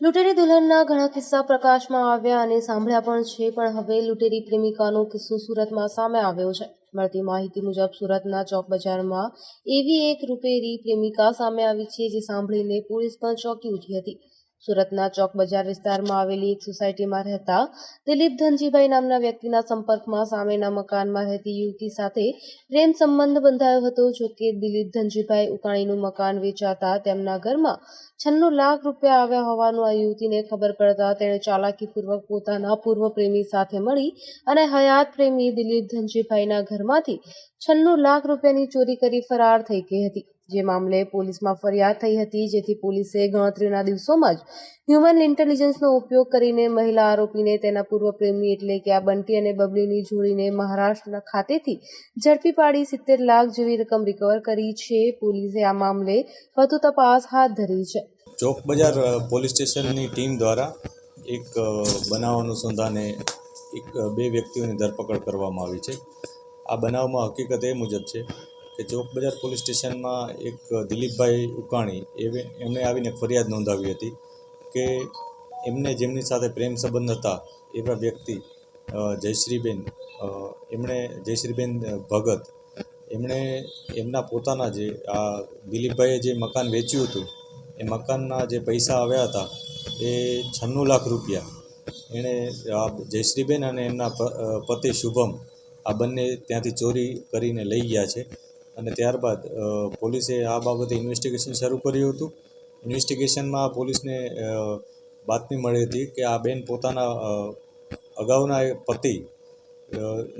લૂંટેરી દુલ્હનના ઘણા કિસ્સા પ્રકાશમાં આવ્યા અને સાંભળ્યા પણ છે, પણ હવે લૂંટેરી પ્રેમિકાનો કિસ્સો સુરતમાં સામે આવ્યો છે. મળતી માહિતી મુજબ, સુરતના ચોક બજારમાં એવી એક રૂપેરી પ્રેમિકા સામે આવી છે, જે સાંભળીને પોલીસ પણ ચોંકી ઉઠી હતી. સુરતના ચોક બજાર વિસ્તારમાં આવેલી એક સોસાયટીમાં રહેતા દિલીપ ધનજીભાઈ નામના વ્યક્તિના સંપર્કમાં સામેના મકાનમાં રહેતી યુવતી સાથે પ્રેમ સંબંધ બંધાયો હતો. જો કે દિલીપ ધનજીભાઈ ઉકાણીનું મકાન વેચાતા તેમના ઘરમાં છન્નું લાખ રૂપિયા આવ્યા હોવાનું આ યુવતીને ખબર પડતા તેણે ચાલાકીપૂર્વક પોતાના પૂર્વ પ્રેમી સાથે મળી અને હયાત પ્રેમી દિલીપ ધનજીભાઈના ઘરમાંથી છન્નું લાખ રૂપિયાની ચોરી કરી ફરાર થઈ ગઈ હતી. જે મામલે પોલીસમાં ફરિયાદ થઈ હતી, જેથી પોલીસે ગણતરીના દિવસોમાં જ હ્યુમન ઇન્ટેલિજન્સનો ઉપયોગ કરીને મહિલા આરોપીને તેના પૂર્વ પ્રેમી એટલે કે આ બંટી અને બબલીની જોડીને મહારાષ્ટ્રના ખાતેથી ઝડપી પાડી સિત્તેર લાખ જેવી રકમ રિકવર કરી છે. પોલીસે આ મામલે વધુ તપાસ હાથ ધરી છે. ચોક બજાર પોલીસ સ્ટેશનની ટીમ દ્વારા એક બનાવ અનુસંધાને એક બે વ્યક્તિઓની ધરપકડ કરવામાં આવી છે. આ બનાવમાં હકીકત એ મુજબ છે કે ચોક બજાર પોલીસ સ્ટેશનમાં એક દિલીપભાઈ ઉકાણી એવે એમણે આવીને ફરિયાદ નોંધાવી હતી કે એમને જેમની સાથે પ્રેમ સંબંધ હતા, એવા વ્યક્તિ જયશ્રીબેન એમણે જયશ્રીબેન ભગત, એમણે એમના પોતાના જે આ દિલીપભાઈએ જે મકાન વેચ્યું હતું, એ મકાનના જે પૈસા આવ્યા હતા, એ છન્નું લાખ રૂપિયા. એણે આ જયશ્રીબેન અને એમના પતિ શુભમ આ બંને ત્યાંથી ચોરી કરીને લઈ ગયા છે. અને ત્યારબાદ પોલીસે આ બાબતે ઇન્વેસ્ટિગેશન શરૂ કર્યું હતું. ઇન્વેસ્ટિગેશનમાં પોલીસને બાતમી મળી હતી કે આ બેન પોતાના અગાઉના પતિ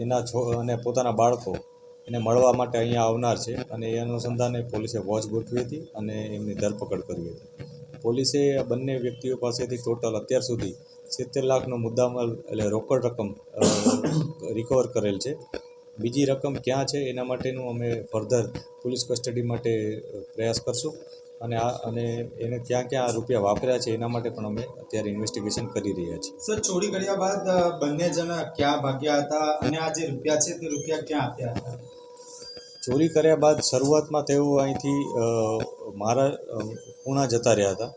એના છો, અને પોતાના બાળકો એને મળવા માટે અહીંયા આવનાર છે અને એ અનુસંધાને પોલીસે વોચ ગોઠવી હતી અને એમની ધરપકડ કરી હતી. પોલીસે બંને વ્યક્તિઓ પાસેથી ટોટલ અત્યાર સુધી સિત્તેર લાખનો મુદ્દામાલ એટલે રોકડ રકમ રિકવર કરેલ છે. બીજી રકમ ક્યાં છે એના માટેનું અમે ફર્ધર પોલીસ કસ્ટડી માટે પ્રયાસ કરશું. અને આ અને એને ક્યાં ક્યાં આ રૂપિયા વાપર્યા છે એના માટે પણ અમે અત્યારે ઇન્વેસ્ટિગેશન કરી રહ્યા છીએ. સર ચોરી કર્યા બાદ બંને જણા ક્યાં ભાગ્યા હતા અને આ જે રૂપિયા છે તે રૂપિયા ક્યાં આપ્યા હતા? ચોરી કર્યા બાદ શરૂઆતમાં તેઓ અહીંથી મારા પૂણા જતા રહ્યા હતા.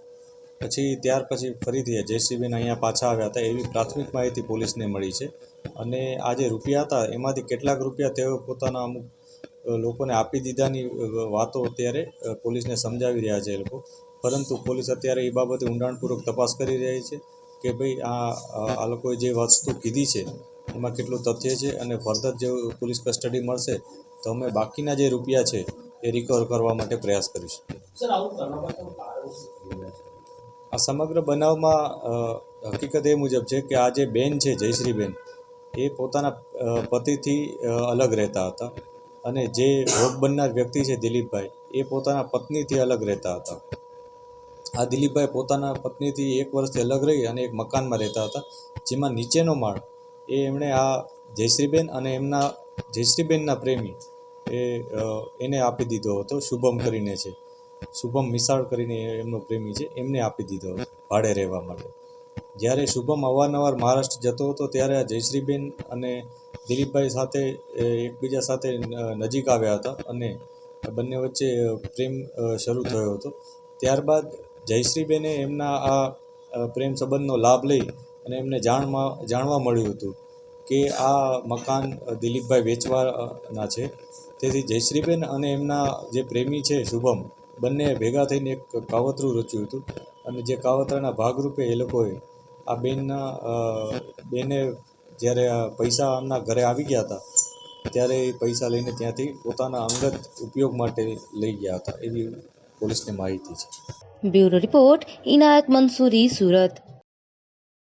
પછી ત્યાર પછી ફરીથી જેસીબીને અહીંયા પાછા આવ્યા હતા, એવી પ્રાથમિક માહિતી પોલીસને મળી છે. અને આ જે રૂપિયા હતા, એમાંથી કેટલાક રૂપિયા તેઓ પોતાના અમુક લોકોને આપી દીધાની વાતો અત્યારે પોલીસને સમજાવી રહ્યા છે એ લોકો. પરંતુ પોલીસ અત્યારે એ બાબતે ઊંડાણપૂર્વક તપાસ કરી રહી છે કે ભાઈ આ આ લોકોએ જે વસ્તુ કીધી છે, એમાં કેટલું તથ્ય છે અને ફર્ધર જે પોલીસ કસ્ટડી મળશે, તો અમે બાકીના જે રૂપિયા છે એ રિકવર કરવા માટે પ્રયાસ કરીશું. આ સમગ્ર બનાવમાં હકીકત એ મુજબ છે કે આ જે બેન છે, જયશ્રીબેન, એ પોતાના પતિથી અલગ રહેતા હતા. અને જે ભોગ બનનાર વ્યક્તિ છે, દિલીપભાઈ, એ પોતાના પત્નીથી અલગ રહેતા હતા. આ દિલીપભાઈ પોતાના પત્નીથી એક વર્ષથી અલગ રહી અને એક મકાનમાં રહેતા હતા, જેમાં નીચેનો માળ, એ એમણે આ જયશ્રીબેન અને એમના જયશ્રીબેનના પ્રેમી, એ એને આપી દીધો હતો, શુભમ કરીને છે. શુભમ મિસાળ કરીને એમનો પ્રેમી છે, એમને આપી દીધો ભાડે રહેવા માટે. જ્યારે શુભમ અવારનવાર મહારાષ્ટ્ર જતો હતો, ત્યારે આ જયશ્રીબેન અને દિલીપભાઈ સાથે એકબીજા સાથે નજીક આવ્યા હતા અને બંને વચ્ચે પ્રેમ શરૂ થયો હતો. ત્યારબાદ જયશ્રીબેને એમના આ પ્રેમ સંબંધનો લાભ લઈ અને એમને જાણમાં જાણવા મળ્યું હતું કે આ મકાન દિલીપભાઈ વેચવાના છે. તેથી જયશ્રીબેન અને એમના જે પ્રેમી છે, શુભમ બંને ભેગા થઈને એક કાવતરું રચ્યું હતું. અને જે કાવતરાના ભાગરૂપે એ લોકોએ આ બેનના બેને જ્યારે પૈસા એમના ઘરે આવી ગયા હતા, ત્યારે એ પૈસા લઈને ત્યાંથી પોતાના અંગત ઉપયોગ માટે લઈ ગયા હતા એવી પોલીસને માહિતી છે. Bureau report, Inayat Mansuri, Surat.